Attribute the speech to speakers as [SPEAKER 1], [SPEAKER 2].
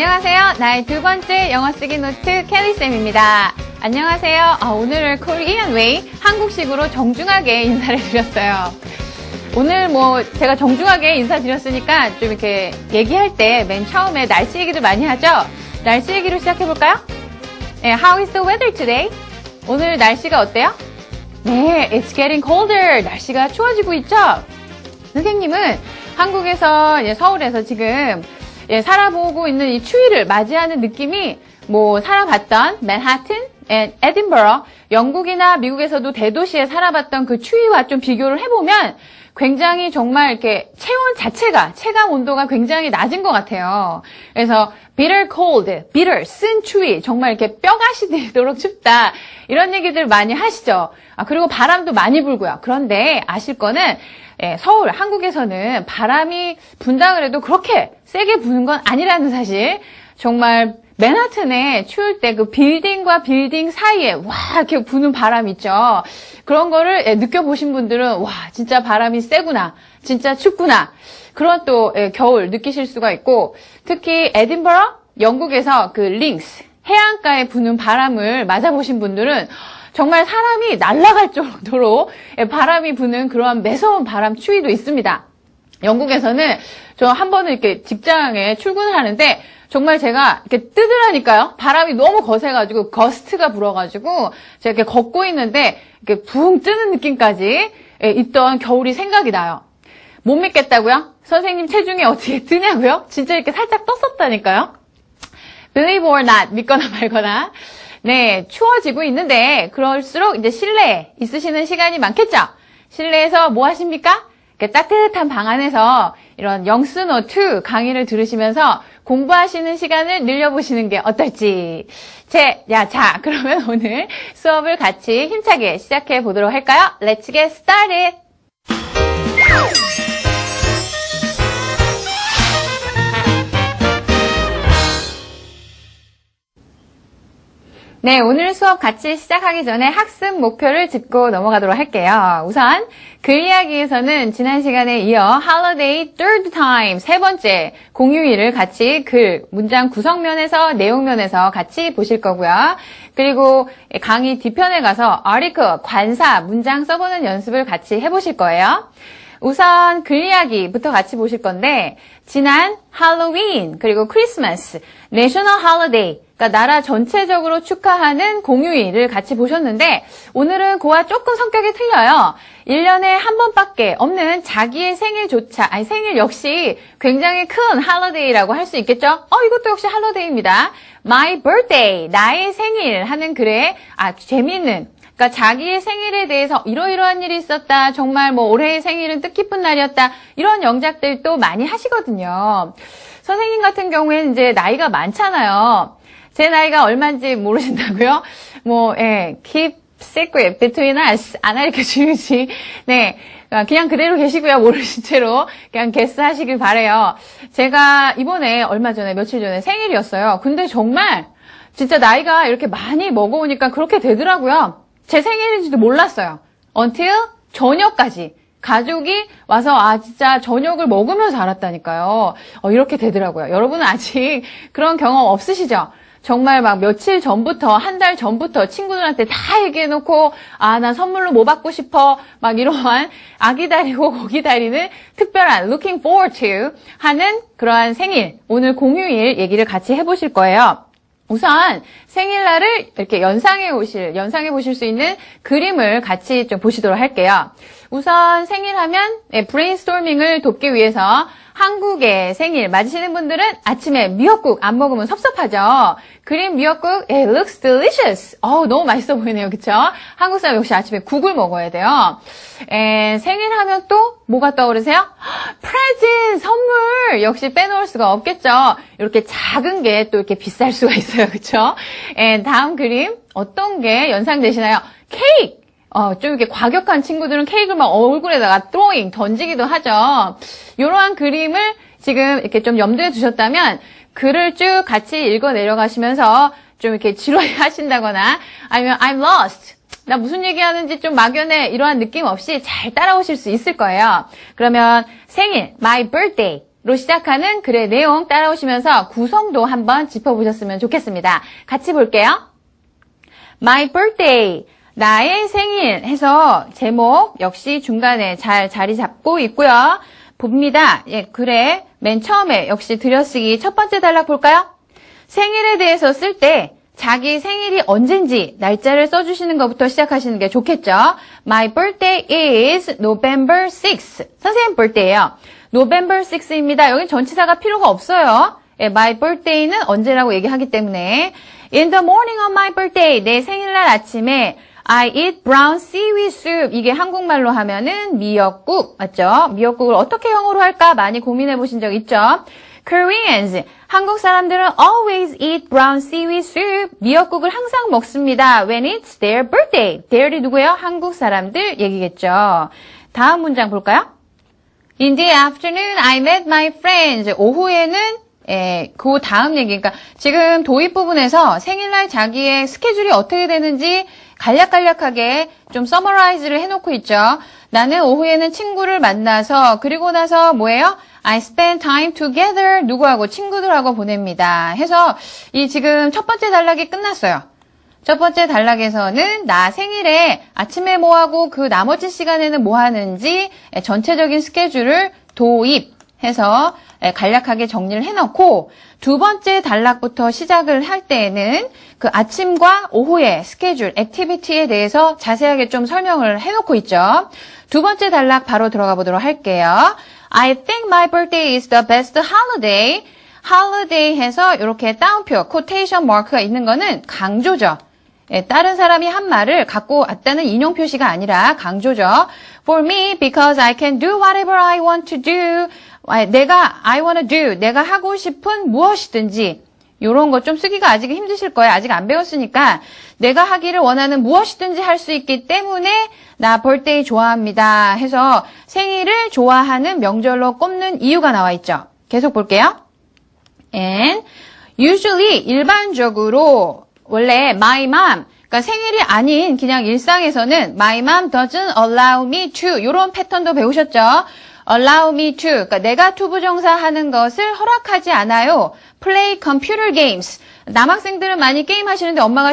[SPEAKER 1] 안녕하세요. 나의 두 번째 영어 쓰기 노트 켈리쌤입니다. 안녕하세요. 아, 오늘은 코리안 웨이 한국식으로 정중하게 인사를 드렸어요. 오늘 뭐 제가 정중하게 인사드렸으니까 좀 이렇게 얘기할 때 맨 처음에 날씨 얘기를 많이 하죠? 날씨 얘기로 시작해볼까요? 네, how is the weather today? 오늘 날씨가 어때요? 네, it's getting colder. 날씨가 추워지고 있죠? 선생님은 한국에서, 서울에서 지금 예, 살아보고 있는 이 추위를 맞이하는 느낌이 뭐 살아봤던 맨하튼, 앤 에딘버러, 영국이나 미국에서도 대도시에 살아봤던 그 추위와 좀 비교를 해보면 굉장히 정말 이렇게 체온 자체가 체감 온도가 굉장히 낮은 것 같아요. 그래서 bitter cold, bitter 쓴 추위, 정말 이렇게 뼈가 시들도록 춥다 이런 얘기들 많이 하시죠. 아, 그리고 바람도 많이 불고요. 그런데 아실 거는 예, 서울, 한국에서는 바람이 분다 그래도 그렇게 세게 부는 건 아니라는 사실. 정말 맨하튼에 추울 때 그 빌딩과 빌딩 사이에 와 이렇게 부는 바람 있죠. 그런 거를 예, 느껴보신 분들은 와 진짜 바람이 세구나, 진짜 춥구나. 그런 또 예, 겨울 느끼실 수가 있고 특히 에딘버러, 영국에서 그 링스 해안가에 부는 바람을 맞아보신 분들은 정말 사람이 날아갈 정도로 바람이 부는 그러한 매서운 바람 추위도 있습니다. 영국에서는 저 한 번은 이렇게 직장에 출근을 하는데 정말 제가 이렇게 뜨더라니까요. 바람이 너무 거세가지고 거스트가 불어가지고 제가 이렇게 걷고 있는데 이렇게 붕 뜨는 느낌까지 있던 겨울이 생각이 나요. 못 믿겠다고요? 선생님 체중이 어떻게 뜨냐고요? 진짜 이렇게 살짝 떴었다니까요. Believe or not, 믿거나 말거나. 네, 추워지고 있는데 그럴수록 이제 실내에 있으시는 시간이 많겠죠? 실내에서 뭐 하십니까? 따뜻한 방 안에서 이런 영스노 2 강의를 들으시면서 공부하시는 시간을 늘려보시는 게 어떨지. 제, 야, 자, 그러면 오늘 수업을 같이 힘차게 시작해 보도록 할까요? Let's get started! 네, 오늘 수업 같이 시작하기 전에 학습 목표를 짚고 넘어가도록 할게요. 우선 글 이야기에서는 지난 시간에 이어 holiday third time 세 번째 공휴일을 같이 글 문장 구성면에서 내용면에서 같이 보실 거고요. 그리고 강의 뒤편에 가서 article 관사 문장 써보는 연습을 같이 해보실 거예요. 우선 글 이야기부터 같이 보실 건데 지난 할로윈 그리고 크리스마스 내셔널 할리데이 그러니까 나라 전체적으로 축하하는 공휴일을 같이 보셨는데 오늘은 그와 조금 성격이 틀려요. 1년에 한 번밖에 없는 자기의 생일조차 아니 생일 역시 굉장히 큰 할러데이라고 할 수 있겠죠? 어 이것도 역시 할러데이입니다. My birthday 나의 생일 하는 글에 아 재미있는 그러니까 자기의 생일에 대해서 이러이러한 일이 있었다. 정말 뭐 올해의 생일은 뜻깊은 날이었다. 이런 영작들도 많이 하시거든요. 선생님 같은 경우에는 이제 나이가 많잖아요. 제 나이가 얼마인지 모르신다고요? 뭐, 예, keep secret between us. 안 알려 주지. 네. 그냥 그대로 계시고요. 모르신 채로. 그냥 게스 하시길 바래요. 제가 이번에 얼마 전에, 며칠 전에 생일이었어요. 근데 정말 진짜 나이가 이렇게 많이 먹어오니까 그렇게 되더라고요. 제 생일인지도 몰랐어요. until 저녁까지. 가족이 와서 아 진짜 저녁을 먹으면서 알았다니까요. 어, 이렇게 되더라고요. 여러분은 아직 그런 경험 없으시죠? 정말 막 며칠 전부터 한 달 전부터 친구들한테 다 얘기해놓고 아 나 선물로 뭐 받고 싶어 막 이러한 아기 다리고 고기 다리는 특별한 looking forward to 하는 그러한 생일 오늘 공휴일 얘기를 같이 해보실 거예요. 우선 생일날을 이렇게 연상해 보실, 연상해 보실 수 있는 그림을 같이 좀 보시도록 할게요. 우선 생일하면 네, 브레인스토밍을 돕기 위해서 한국의 생일 맞으시는 분들은 아침에 미역국 안 먹으면 섭섭하죠. 그린 미역국, it looks delicious. 어우, 너무 맛있어 보이네요. 그쵸? 한국 사람 역시 아침에 국을 먹어야 돼요. 에, 생일하면 또 뭐가 떠오르세요? 프레젠, 선물! 역시 빼놓을 수가 없겠죠. 이렇게 작은 게 또 이렇게 비쌀 수가 있어요. 에, 다음 그림, 어떤 게 연상되시나요? 케이크! 어, 좀 이렇게 과격한 친구들은 케이크를 막 얼굴에다가 드로잉 던지기도 하죠. 이러한 그림을 지금 이렇게 좀 염두에 두셨다면 글을 쭉 같이 읽어 내려가시면서 좀 이렇게 지루해 하신다거나 아니면 I'm lost. 나 무슨 얘기하는지 좀 막연해 이러한 느낌 없이 잘 따라오실 수 있을 거예요. 그러면 생일, my birthday. 로 시작하는 글의 내용 따라오시면서 구성도 한번 짚어보셨으면 좋겠습니다. 같이 볼게요. My birthday. 나의 생일 해서 제목 역시 중간에 잘 자리 잡고 있고요. 봅니다. 예, 글에 맨 처음에 역시 들여쓰기 첫 번째 단락 볼까요? 생일에 대해서 쓸 때 자기 생일이 언젠지 날짜를 써주시는 것부터 시작하시는 게 좋겠죠. My birthday is November 6. 선생님 birthday예요. November 6입니다. 여기 전치사가 필요가 없어요. 예, my birthday는 언제라고 얘기하기 때문에 In the morning of my birthday, 내 생일날 아침에 I eat brown seaweed soup. 이게 한국말로 하면은 미역국 맞죠? 미역국을 어떻게 영어로 할까 많이 고민해 보신 적 있죠? Koreans, 한국 사람들은 always eat brown seaweed soup. 미역국을 항상 먹습니다. When it's their birthday. their이 누구예요? 한국 사람들 얘기겠죠. 다음 문장 볼까요? In the afternoon, I met my friends. 오후에는 예, 그 다음 얘기. 그러니까 지금 도입 부분에서 생일날 자기의 스케줄이 어떻게 되는지 간략간략하게 좀 서머라이즈를 해놓고 있죠. 나는 오후에는 친구를 만나서 그리고 나서 뭐예요? I spend time together 누구하고 친구들하고 보냅니다. 해서 이 지금 첫 번째 단락이 끝났어요. 첫 번째 단락에서는 나 생일에 아침에 뭐 하고 그 나머지 시간에는 뭐 하는지 전체적인 스케줄을 도입해서 간략하게 정리를 해놓고 두 번째 단락부터 시작을 할 때에는 그 아침과 오후의 스케줄, 액티비티에 대해서 자세하게 좀 설명을 해놓고 있죠. 두 번째 단락 바로 들어가 보도록 할게요. I think my birthday is the best holiday. holiday 해서 이렇게 따옴표, quotation mark가 있는 거는 강조죠. 예, 다른 사람이 한 말을 갖고 왔다는 인용 표시가 아니라 강조죠. For me, because I can do whatever I want to do. 아, 내가 I want to do, 내가 하고 싶은 무엇이든지 이런 거좀 쓰기가 아직 힘드실 거예요. 아직 안 배웠으니까 내가 하기를 원하는 무엇이든지 할 수 있기 때문에 나 birthday 좋아합니다. 해서 생일을 좋아하는 명절로 꼽는 이유가 나와 있죠. 계속 볼게요. And usually 일반적으로 원래 my mom 그러니까 생일이 아닌 그냥 일상에서는 my mom doesn't allow me to 이런 패턴도 배우셨죠? allow me to 그러니까 내가 투부정사 하는 것을 허락하지 않아요. play computer games 남학생들은 많이 게임 하시는데 엄마가